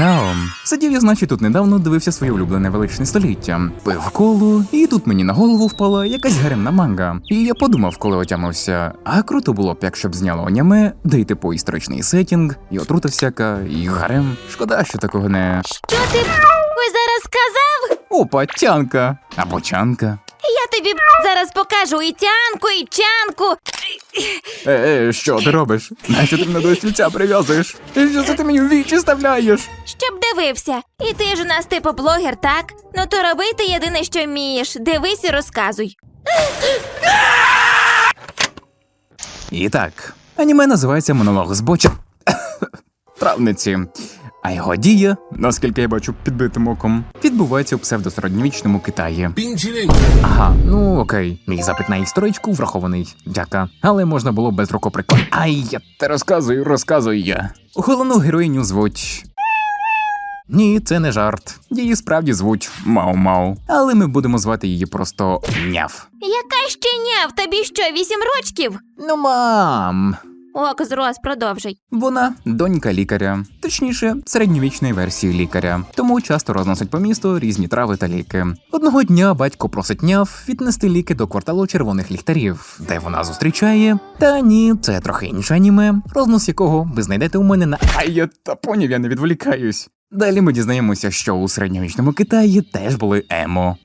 Ніхао. Сидів я, значить, тут недавно дивився своє улюблене величне століття. Пив колу, і тут мені на голову впала якась гаремна манга. І я подумав, коли отямився, а круто було б, якщо б зняло аніме, де й типу історичний сетінг, і отрута всяка, і гарем. Шкода, що такого не. Що ти зараз сказав? Опа, тянка! Або чанка. Я тобі зараз покажу і тянку, і чанку. Е, е, що ти робиш? Нащо ти мене до стільця прив'язуєш? І Що це ти мені в вічі ставляєш? Щоб дивився. І ти ж у нас типу блогер, так? Ну то роби ти єдине, що вмієш. Дивись і розказуй. І так, аніме називається монолог збоча травниці. А його дія, наскільки я бачу підбитим оком, відбувається у псевдосередньовічному Китаї. Ага, ну окей. Мій запит на історичку врахований. Дяка. Але можна було без рукоприкладу. Ай, я те розказую, розказую я. Головну героїню звуть. Ні, це не жарт. Її справді звуть Мау-Мау. Але ми будемо звати її просто Няв. Яка ще няв? Тобі що, вісім рочків? Ну, мам. Ок, зрос, продовжуй. Вона донька лікаря, точніше, середньовічної версії лікаря, тому часто розносить по місту різні трави та ліки. Одного дня батько просить няв віднести ліки до кварталу червоних ліхтарів, де вона зустрічає. Та ні, це трохи інше аніме, рознос якого ви знайдете у мене на Ай, я та я не відволікаюсь. Далі ми дізнаємося, що у середньовічному Китаї теж були емо.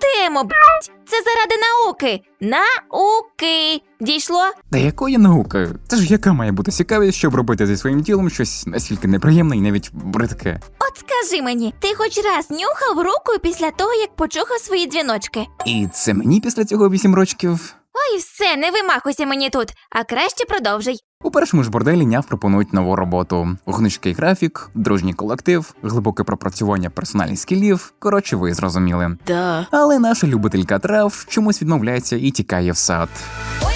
Тему, блять, це заради науки. Науки. Дійшло? Та якої науки? Це ж яка має бути цікавість, щоб робити зі своїм тілом щось настільки неприємне і навіть бридке. От скажи мені, ти хоч раз нюхав руку після того, як почухав свої дзвіночки? І це мені після цього вісім рочків. Ой, все, не вимахуйся мені тут, а краще продовжуй. У першому ж борделі няв пропонують нову роботу: гнучкий графік, дружній колектив, глибоке пропрацювання персональних скілів. Коротше, ви зрозуміли. Да. Але наша любителька трав чомусь відмовляється і тікає в сад. Ой,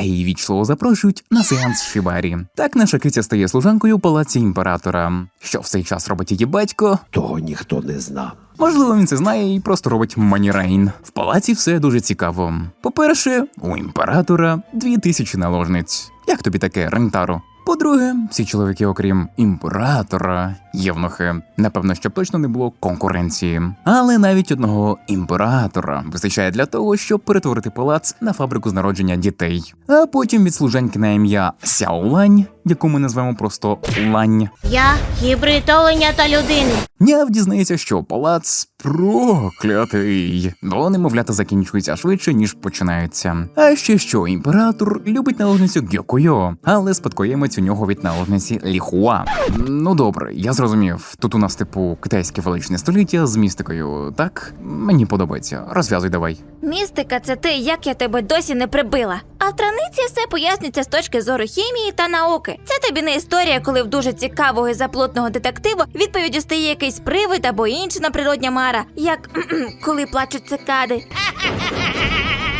її вічливо запрошують на сеанс Шибарі. Так наша киця стає служанкою у палаці імператора. Що в цей час робить її батько? Того ніхто не знав. Можливо, він це знає і просто робить манірейн. В палаці все дуже цікаво. По-перше, у імператора дві тисячі наложниць. Як тобі таке, Рентаро? По-друге, всі чоловіки, окрім імператора, євнухи, напевно, щоб точно не було конкуренції. Але навіть одного імператора вистачає для того, щоб перетворити палац на фабрику з народження дітей. А потім від служеньки на ім'я Сяолань, яку ми назвемо просто Лань. Я гібрид оленя та людини. Няв дізнається, що палац проклятий, бо немовлята закінчуються швидше, ніж починаються. А ще що імператор любить наложницю Гьокуйо, але спадкоємець у нього від наложниці Ліхуа. Ну добре, я зрозумів. Тут у нас типу китайське величне століття з містикою, так? Мені подобається. Розв'язуй давай. Містика це ти, як я тебе досі не прибила. А в траниці все пояснюється з точки зору хімії та науки. Це тобі не історія, коли в дуже цікавого і заплутного детективу відповіддю стає якийсь привид або інша наприродня мара, як коли плачуть цикади.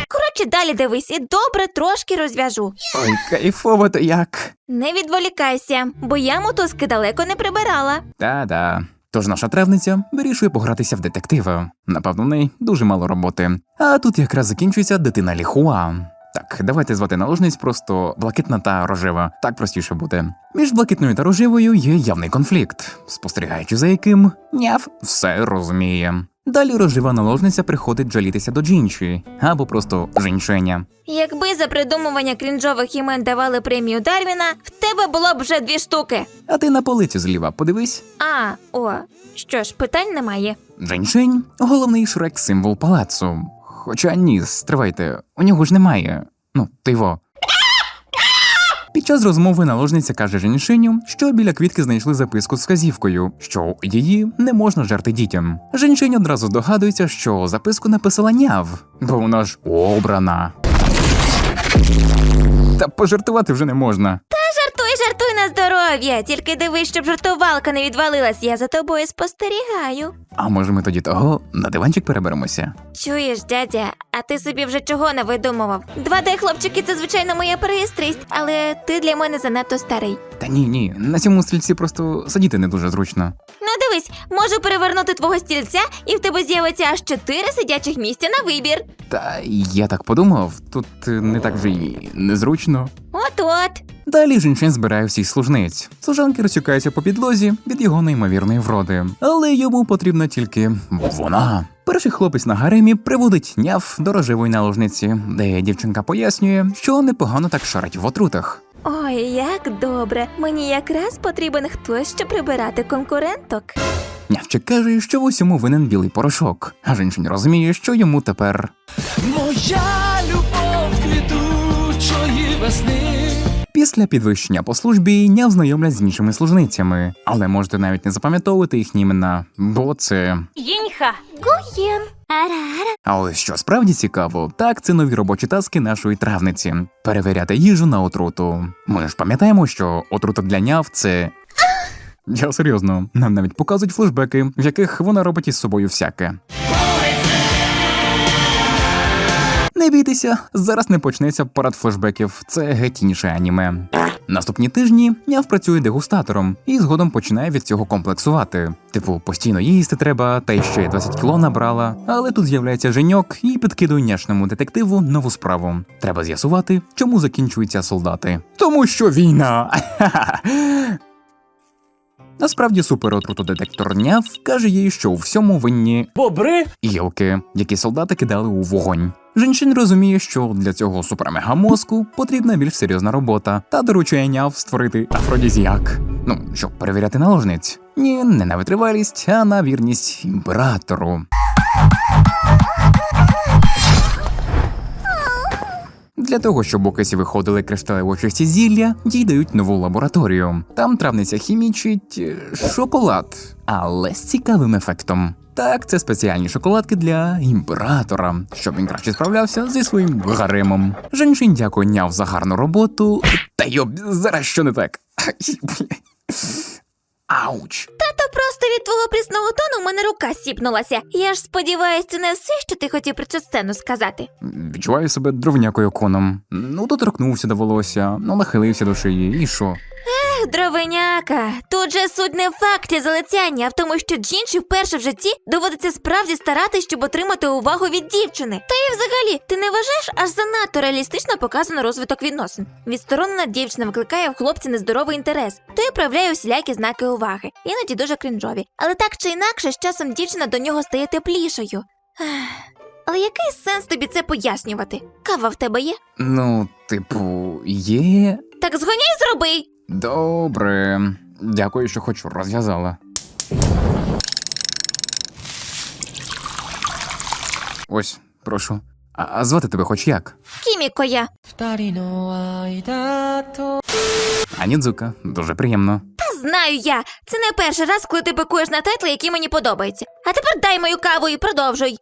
Коротше, далі дивись і добре трошки розв'яжу. Ой, кайфово то як. Не відволікайся, бо я мотузки далеко не прибирала. Та-да. Тож наша травниця вирішує погратися в детектива. Напевно, в неї дуже мало роботи. А тут якраз закінчується дитина Ліхуа. Так, давайте звати наложниць просто блакитна та рожева. Так простіше буде. Між блакитною та рожевою є явний конфлікт, спостерігаючи за яким няв все розуміє. Далі рожева наложниця приходить жалітися до Джінші або просто жінченя. Якби за придумування крінжових імен давали премію Дарвіна, в тебе було б вже дві штуки. А ти на полиці зліва подивись. А, о, що ж, питань немає. Джиншень головний шрек символ палацу. Хоча ні, стривайте, у нього ж немає. Ну, тиво. Під час розмови наложниця каже Женьшеню, що біля квітки знайшли записку з вказівкою, що її не можна жерти дітям. Женьшень одразу здогадується, що записку написала няв, бо вона ж обрана. Та пожартувати вже не можна. Та Жартуй, жартуй здоров'я. Тільки дивись, щоб жартувалка не відвалилась. Я за тобою спостерігаю. А може ми тоді того на диванчик переберемося? Чуєш, дядя, а ти собі вже чого не видумував? 2D хлопчики, це звичайно моя пристрасть, але ти для мене занадто старий. Та ні, ні, на цьому стрільці просто сидіти не дуже зручно. Ну Дивись, можу перевернути твого стільця, і в тебе з'явиться аж чотири сидячих місця на вибір. Та я так подумав, тут не так вже й незручно. От-от. Далі жінчин збирає всіх служниць. Служанки розтікаються по підлозі від його неймовірної вроди, але йому потрібна тільки вона. Перший хлопець на гаремі приводить няв до рожевої наложниці, де дівчинка пояснює, що непогано так шарить в отрутах. Ой, як добре. Мені якраз потрібен хтось, щоб прибирати конкуренток. Нявчик каже, що в усьому винен білий порошок, а жінчин розуміє, що йому тепер Моя любов квітучої весни. Після підвищення по службі няв знайомлять з іншими служницями, але можете навіть не запам'ятовувати їхні імена, бо це. Їньха. Гуєн. А ось що справді цікаво, так це нові робочі таски нашої травниці перевіряти їжу на отруту. Ми ж пам'ятаємо, що отрута для няв це. Я серйозно, нам навіть показують флешбеки, в яких вона робить із собою всяке. Не бійтеся, зараз не почнеться парад флешбеків, це геть інше аніме. Наступні тижні няв працює дегустатором і згодом починає від цього комплексувати. Типу, постійно їсти треба, та й ще 20 кіло набрала. Але тут з'являється женьок і підкидує няшному детективу нову справу. Треба з'ясувати, чому закінчуються солдати. Тому що війна. Насправді суперотрутодетектор няв каже їй, що у всьому винні Бобри? гілки, які солдати кидали у вогонь. Женщин розуміє, що для цього супермегамозку потрібна більш серйозна робота та доручує няв створити афродізіак. Ну, щоб перевіряти наложниць. Ні, не на витривалість, а на вірність імператору. Для того, щоб у кисі виходили кришталево чисті зілля, їй дають нову лабораторію. Там травниця хімічить е, шоколад, але з цікавим ефектом. Так, це спеціальні шоколадки для імператора, щоб він краще справлявся зі своїм гаремом. Женщин дякує няв за гарну роботу. Та йоб, зараз що не так. Ауч. Тато просто від твого прісного тону в мене рука сіпнулася. Я ж сподіваюся, це не все, що ти хотів про цю сцену сказати. Відчуваю себе дровнякою коном. Ну, доторкнувся до волосся, ну нахилився до шиї, і що? Ех, дровеняка, тут же суть не в факті залицяння, а в тому, що Джінші вперше в житті доводиться справді старатись, щоб отримати увагу від дівчини. Та і взагалі, ти не вважаєш аж занадто реалістично показано розвиток відносин. Відсторонена дівчина викликає в хлопці нездоровий інтерес, той проявляє усілякі знаки уваги, іноді дуже крінжові. Але так чи інакше, з часом дівчина до нього стає теплішою. Але який сенс тобі це пояснювати? Кава в тебе є? Ну, типу, є. Так згоняй зроби. Добре. Дякую, що хоч розв'язала. Ось, прошу. А, а звати тебе хоч як? Кіміко я. Анідзука, дуже приємно. Знаю я. Це не перший раз, коли ти бикуєш на тайтли, які мені подобаються. А тепер дай мою каву і продовжуй.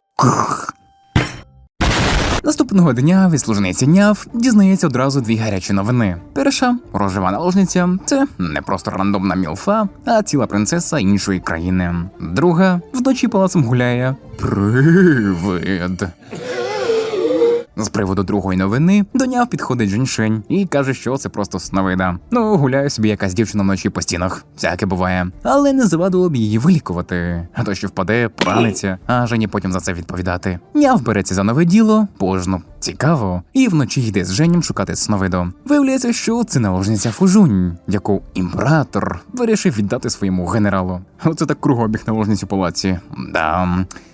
Наступного дня від служниці няв дізнається одразу дві гарячі новини. Перша рожева наложниця це не просто рандомна мілфа, а ціла принцеса іншої країни. Друга вночі палацом гуляє привид. З приводу другої новини до няв підходить Джиншень і каже, що це просто сновида. Ну, гуляє собі якась дівчина вночі по стінах, всяке буває. Але не завадило б її вилікувати, а то що впаде, пораниться, а Жені потім за це відповідати. Няв береться за нове діло, божно, цікаво, і вночі йде з Женім шукати сновиду. Виявляється, що це наложниця Фужунь, яку імператор вирішив віддати своєму генералу. Оце так кругообіг наложниць у палаці. Да.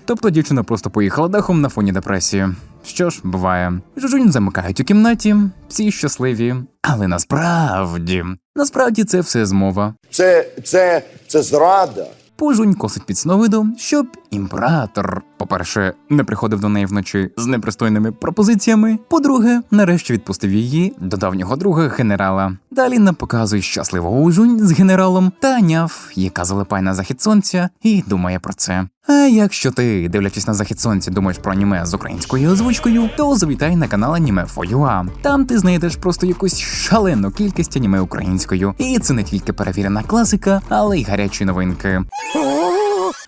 Тобто дівчина просто поїхала дахом на фоні депресії. Що ж, буває, Жужунь замикають у кімнаті, всі щасливі. Але насправді, насправді це все змова. Це, це, це зрада. Пожунь косить під сновиду, щоб імператор, по-перше, не приходив до неї вночі з непристойними пропозиціями. По-друге, нарешті відпустив її до давнього друга генерала. Далі нам показує щасливого ужунь з генералом та няв, яка залипає на захід сонця і думає про це. А якщо ти, дивлячись на захід сонця, думаєш про аніме з українською озвучкою, то завітай на канал Аніме Фоюа. Там ти знайдеш просто якусь шалену кількість аніме українською. І це не тільки перевірена класика, але й гарячі новинки.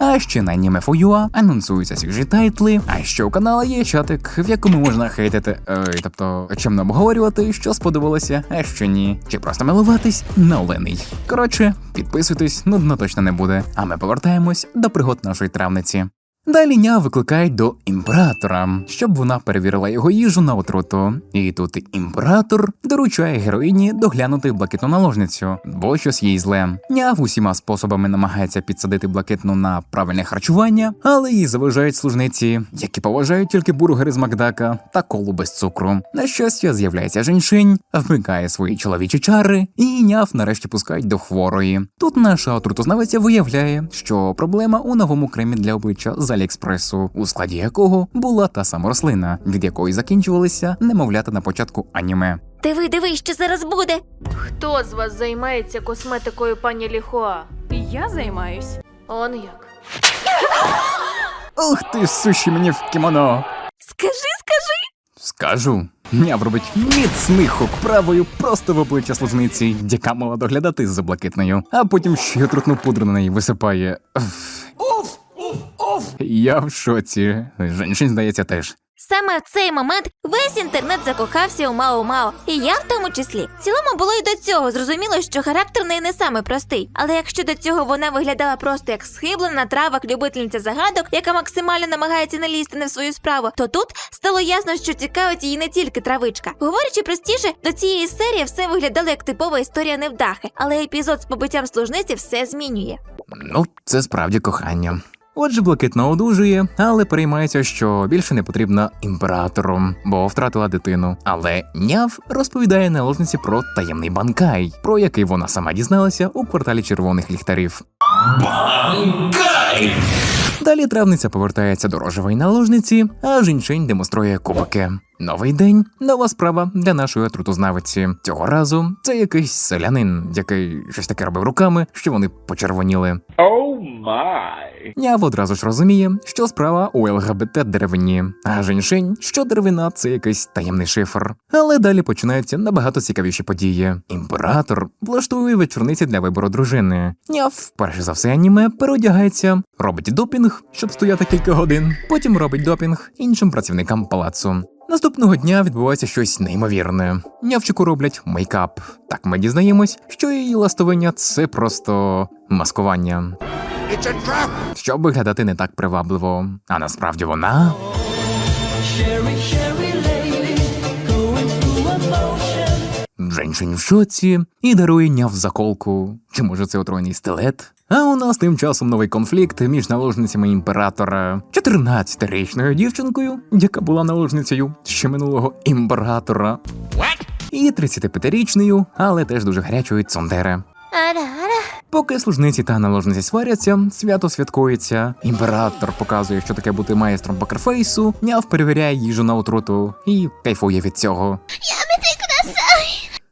А ще на Anime4UA анонсуються свіжі тайтли, а ще у канала є чатик, в якому можна хейтити, е, тобто чимно обговорювати, що сподобалося, а що ні, чи просто милуватись на олений. Коротше, підписуйтесь, нудно точно не буде. А ми повертаємось до пригод нашої травниці. Далі ня викликають до імператора, щоб вона перевірила його їжу на отруту. І тут імператор доручає героїні доглянути блакитну наложницю, бо щось їй зле. Няв усіма способами намагається підсадити блакитну на правильне харчування, але їй заважають служниці, які поважають тільки бургери з Макдака та колу без цукру. На щастя, з'являється женьшень, вмикає свої чоловічі чари, і няв нарешті пускають до хворої. Тут наша отрутознавиця виявляє, що проблема у новому кремі для обличчя Аліекспресу, у складі якого була та сама рослина, від якої закінчувалися немовлята на початку аніме. Диви, диви, що зараз буде. Хто з вас займається косметикою пані Ліхоа? Я займаюсь. Он як. Ух ти суші мені в кімоно! Скажи, скажи. Скажу. Няв робить міцний хук правою просто в обличчя служниці, яка мала доглядати за блакитною, а потім ще й отрутну пудру на неї висипає. Уф. Я в шоці. Женщин, здається, теж. Саме в цей момент весь інтернет закохався у Мао Мао, і я в тому числі. В цілому було й до цього зрозуміло, що характер неї не саме простий. Але якщо до цього вона виглядала просто як схиблена травок любительниця загадок, яка максимально намагається не лізти не в свою справу, то тут стало ясно, що цікавить її не тільки травичка. Говорячи простіше, до цієї серії все виглядало як типова історія невдахи, але епізод з побиттям служниці все змінює. Ну, це справді кохання. Отже, блакитна одужує, але переймається, що більше не потрібна імператору, бо втратила дитину. Але няв розповідає наложниці про таємний банкай, про який вона сама дізналася у кварталі червоних ліхтарів. Далі травниця повертається до рожевої наложниці, а жінчень демонструє кубики. Новий день, нова справа для нашої отрутознавиці. Цього разу це якийсь селянин, який щось таке робив руками, що вони почервоніли. Няв одразу ж розуміє, що справа у ЛГБТ деревині, а женьшень, що деревина це якийсь таємний шифр. Але далі починаються набагато цікавіші події. Імператор влаштує вечорниці для вибору дружини. Няв, перше за все аніме, переодягається, робить допінг, щоб стояти кілька годин. Потім робить допінг іншим працівникам палацу. Наступного дня відбувається щось неймовірне. Нявчику роблять мейкап. Так ми дізнаємось, що її ластовиння це просто маскування. Щоб виглядати не так привабливо. А насправді вона. Sherry, Sherry Женщині в шоці і дарує няв заколку. Чи може це отруйний стилет? А у нас тим часом новий конфлікт між наложницями імператора, 14-річною дівчинкою, яка була наложницею ще минулого імператора. І 35-річною, але теж дуже гарячою Цондере. Поки служниці та наложниці сваряться, свято святкується. Імператор показує, що таке бути майстром покерфейсу, няв перевіряє їжу на отруту і кайфує від цього.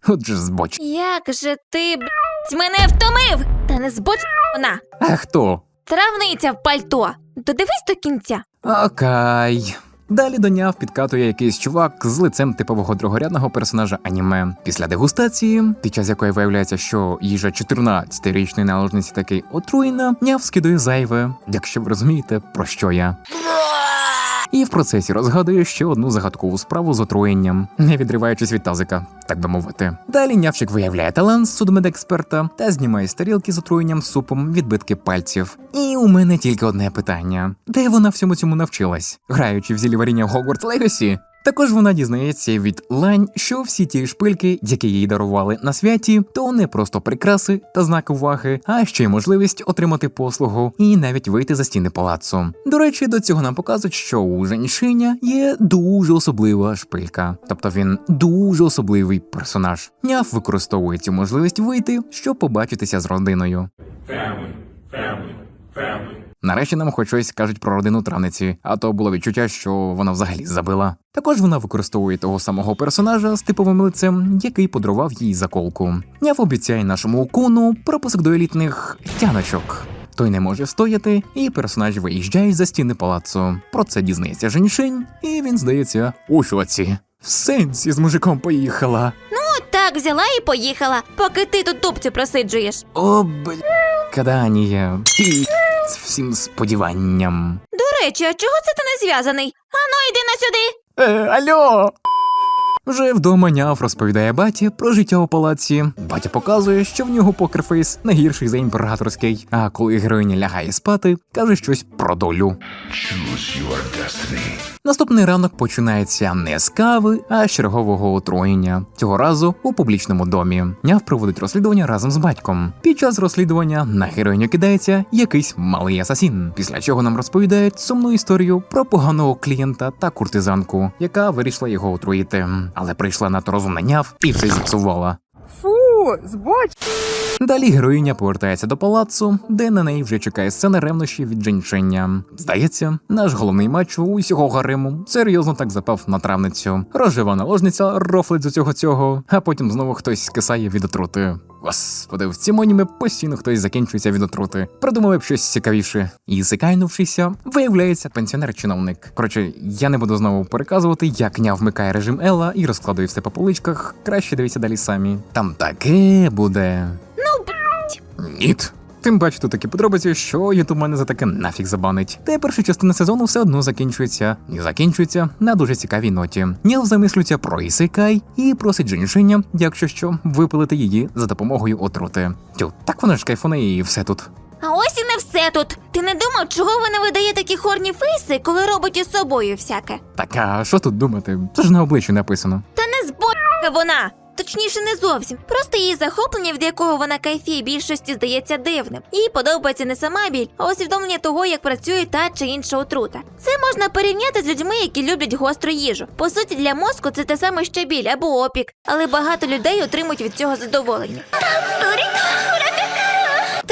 От же збоч. Як же ти б***ь, мене втомив? Та не збоч вона. А хто? Травниця в пальто. Додивись до кінця. Окей. Далі до няв підкатує якийсь чувак з лицем типового другорядного персонажа аніме. Після дегустації, під час якої виявляється, що їжа 14-річної наложниці таки отруєна, няв скидує зайве, якщо ви розумієте, про що я. І в процесі розгадує ще одну загадкову справу з отруєнням, не відриваючись від тазика, так би мовити. Далі нявчик виявляє талант судмедексперта та знімає з тарілки з отруєнням супом відбитки пальців. І у мене тільки одне питання: де вона всьому цьому навчилась? Граючи в зілі варіння Hogwarts Legacy? Також вона дізнається від лань, що всі ті шпильки, які їй дарували на святі, то не просто прикраси та знак уваги, а ще й можливість отримати послугу і навіть вийти за стіни палацу. До речі, до цього нам показують, що у Женьшиня є дуже особлива шпилька, тобто він дуже особливий персонаж. Няв використовує цю можливість вийти, щоб побачитися з родиною. Нарешті нам хоч щось кажуть про родину травниці, а то було відчуття, що вона взагалі забила. Також вона використовує того самого персонажа з типовим лицем, який подарував їй заколку. Няв обіцяє нашому укуну пропуск до елітних тяночок. Той не може стояти, і персонаж виїжджає за стіни палацу. Про це дізнається Женьшень, і він здається у шоці. В сенсі з мужиком поїхала. От так взяла і поїхала, поки ти тут тупцю просиджуєш. О, бля, кадання. Пі. всім сподіванням. До речі, а чого це ти не зв'язаний? Ану, йди на сюди. Е, алло! Вже вдома няв розповідає баті про життя у палаці. Батя показує, що в нього покерфейс не гірший за імператорський. А коли героїня лягає спати, каже щось про долю. Наступний ранок починається не з кави, а з чергового отруєння. Цього разу у публічному домі. Няв проводить розслідування разом з батьком. Під час розслідування на героїню кидається якийсь малий асасін. Після чого нам розповідають сумну історію про поганого клієнта та куртизанку, яка вирішила його отруїти, але прийшла надто розумна няв і все зіпсувала. Фу, збоч. Далі героїня повертається до палацу, де на неї вже чекає сцена ревнощів від женьшення. Здається, наш головний матч усього гарему серйозно так запав на травницю. Рожева наложниця рофлить з цього цього, а потім знову хтось скисає від отрути. Господи, в цьому аніме постійно хтось закінчується від отрути. Придумали б щось цікавіше. І сикайнувшися, виявляється пенсіонер-чиновник. Коротше, я не буду знову переказувати, як ня вмикає режим Ела і розкладує все по поличках. Краще дивіться далі самі. Там таке буде. Ну, блять. Ніт. Тим тут такі подробиці, що Ютуб мене за таке нафіг забанить. Та й перша частина сезону все одно закінчується. І закінчується на дуже цікавій ноті. Ніл замислюється про Ісикай і просить Женішиня, якщо що, випилити її за допомогою отрути. Тю, так вона ж кайфоне і все тут. А ось і не все тут. Ти не думав, чого вона видає такі хорні фейси, коли робить із собою всяке? Так, а що тут думати? Це ж на обличчі написано. Та не зборка вона. Точніше, не зовсім. Просто її захоплення, від якого вона кайфіє більшості, здається дивним. Їй подобається не сама біль, а усвідомлення того, як працює та чи інша отрута. Це можна порівняти з людьми, які люблять гостру їжу. По суті, для мозку це те саме що біль або опік, але багато людей отримують від цього задоволення.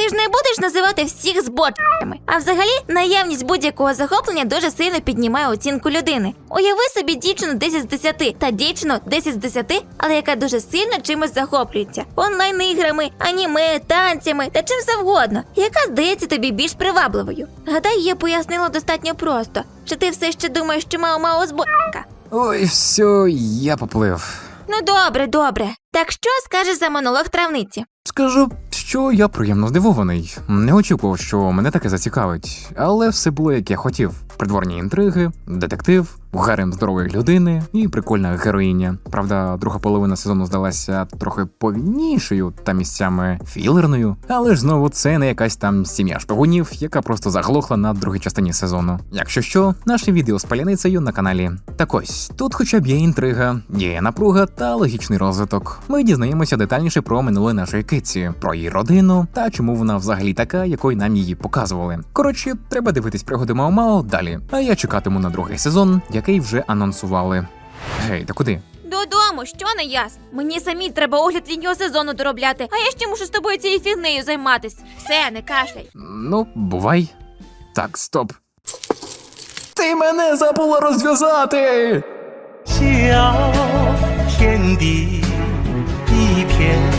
Ти ж не будеш називати всіх збочами. А взагалі, наявність будь-якого захоплення дуже сильно піднімає оцінку людини. Уяви собі дівчину 10 з 10 та дівчину 10 з 10, але яка дуже сильно чимось захоплюється. Онлайн-іграми, аніме, танцями та чим завгодно, яка здається тобі більш привабливою. Гадаю, я пояснила достатньо просто. Чи ти все ще думаєш, що мало мало збочка? Ой, все, я поплив. Ну добре, добре. Так що скажеш за монолог травниці? Скажу, що я приємно здивований. Не очікував, що мене таке зацікавить, але все було як я хотів: придворні інтриги, детектив, гарем здорової людини і прикольна героїня. Правда, друга половина сезону здалася трохи повільнішою та місцями філерною, але ж знову це не якась там сім'я шпигунів, яка просто заглохла на другій частині сезону. Якщо що, наше відео з паляницею на каналі. Так ось тут, хоча б є інтрига, є напруга та логічний розвиток. Ми дізнаємося детальніше про минуле нашої киці, про її родину та чому вона взагалі така, якою нам її показували. Коротше, треба дивитись пригоди Мао-Мао далі. А я чекатиму на другий сезон, який вже анонсували. Гей, та куди? Додому, що не ясно? Мені самі треба огляд літнього сезону доробляти, а я ще мушу з тобою цією фігнею займатись. Все, не кашляй. Ну, бувай. Так, стоп. Ти мене забула розв'язати! 小天地一片